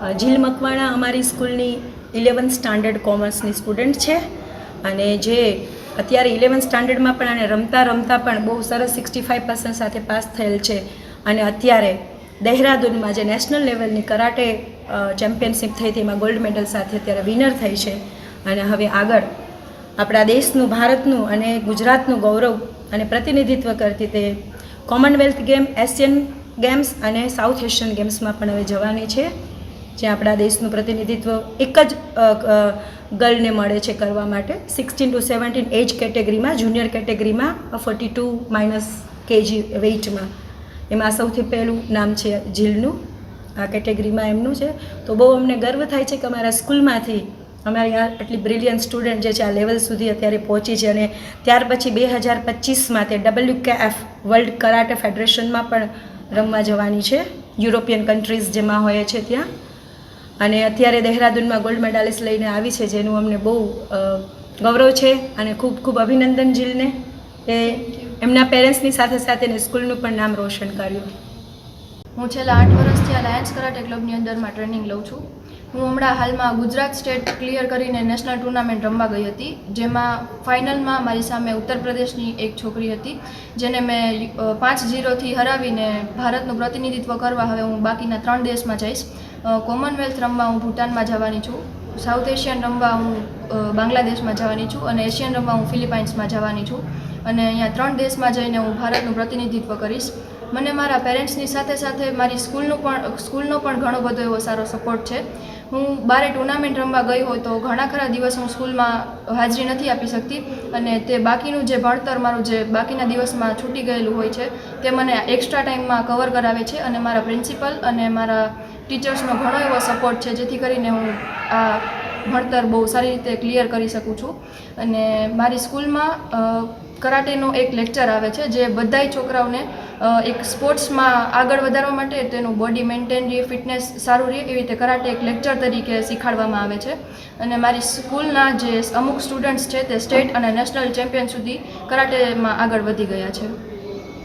ઝીલ મકવાણા અમારી સ્કૂલની eleventh standard કોમર્સની student છે અને જે અત્યારે ઇલેવન્થ સ્ટાન્ડર્ડમાં પણ અને રમતા રમતા પણ બહુ સરસ સિક્સટી ફાઇવ પર્સન્ટ સાથે પાસ થયેલ છે અને અત્યારે દહેરાદૂનમાં જે નેશનલ લેવલની કરાટે ચેમ્પિયનશિપ થઈ તેમાં ગોલ્ડ મેડલ સાથે અત્યારે વિનર થઈ છે અને હવે આગળ આપણા દેશનું, ભારતનું અને ગુજરાતનું ગૌરવ અને પ્રતિનિધિત્વ કરતી તે કોમનવેલ્થ ગેમ એશિયન ગેમ્સ અને સાઉથ એશિયન ગેમ્સમાં પણ હવે જવાની છે. જ્યાં આપણા દેશનું પ્રતિનિધિત્વ એક જ ગર્લને મળે છે કરવા માટે. સિક્સટીન ટુ સેવન્ટીન એજ કેટેગરીમાં જુનિયર કેટેગરીમાં ફોર્ટી ટુ માઇનસ કેજી વેઇટમાં એમાં સૌથી પહેલું નામ છે જીલનું. આ કેટેગરીમાં એમનું છે. તો બહુ અમને ગર્વ થાય છે કે અમારા સ્કૂલમાંથી અમારી આટલી બ્રિલિયન્ટ સ્ટુડન્ટ જે છે, આ લેવલ સુધી અત્યારે પહોંચી છે અને ત્યાર પછી બે હજાર પચીસમાં તે ડબલ્યુ કે એફ વર્લ્ડ કરાટે ફેડરેશનમાં પણ રમવા જવાની છે. યુરોપિયન કન્ટ્રીઝ જેમાં હોય છે ત્યાં. અને અત્યારે દહેરાદૂનમાં ગોલ્ડ મેડાલિસ્ટ લઈને આવી છે, જેનું અમને બહુ ગૌરવ છે અને ખૂબ ખૂબ અભિનંદન જીલને. એ એમના પેરેન્ટ્સની સાથે સાથે એને સ્કૂલનું પણ નામ રોશન કર્યું. હું છેલ્લા આઠ વર્ષથી આ લાયન્સ કરાટે ક્લબની અંદરમાં ટ્રેનિંગ લઉં છું. હું હમણાં હાલમાં ગુજરાત સ્ટેટ ક્લિયર કરીને નેશનલ ટુર્નામેન્ટ રમવા ગઈ હતી, જેમાં ફાઇનલમાં મારી સામે ઉત્તર પ્રદેશની એક છોકરી હતી, જેને મેં પાંચ જીરોથી હરાવીને ભારતનું પ્રતિનિધિત્વ કરવા હવે હું બાકીના ત્રણ દેશમાં જઈશ. કોમનવેલ્થ રમવા હું ભૂટાનમાં જવાની છું. સાઉથ એશિયન રમવા હું બાંગ્લાદેશમાં જવાની છું અને એશિયન રમવા હું ફિલિપાઇન્સમાં જવાની છું. અને અહીંયા ત્રણ દેશમાં જઈને હું ભારતનું પ્રતિનિધિત્વ કરીશ. મને મારા પેરેન્ટ્સની સાથે સાથે મારી સ્કૂલનું પણ, સ્કૂલનો પણ ઘણો બધો એવો સારો સપોર્ટ છે. હું બારે ટુર્નામેન્ટ રમવા ગઈ હોય તો ઘણા ખરા દિવસ હું સ્કૂલમાં હાજરી નથી આપી શકતી અને તે બાકીનું જે ભણતર મારું જે બાકીના દિવસમાં છૂટી ગયેલું હોય છે તે મને એક્સ્ટ્રા ટાઈમમાં કવર કરાવે છે અને મારા પ્રિન્સિપલ અને મારા ટીચર્સનો ઘણો એવો સપોર્ટ છે, જેથી કરીને હું આ ભણતર બહુ સારી રીતે ક્લિયર કરી શકું છું. અને મારી સ્કૂલમાં કરાટેનો એક લેક્ચર આવે છે, જે બધાય છોકરાઓને એક સ્પોર્ટ્સમાં આગળ વધારવા માટે તેનું બોડી મેન્ટેન રહે, ફિટનેસ સારું રહે, એવી રીતે કરાટે એક લેક્ચર તરીકે શીખવાડવામાં આવે છે. અને મારી સ્કૂલના જે અમુક સ્ટુડન્ટ્સ છે, તે સ્ટેટ અને નેશનલ ચેમ્પિયન સુધી કરાટેમાં આગળ વધી ગયા છે.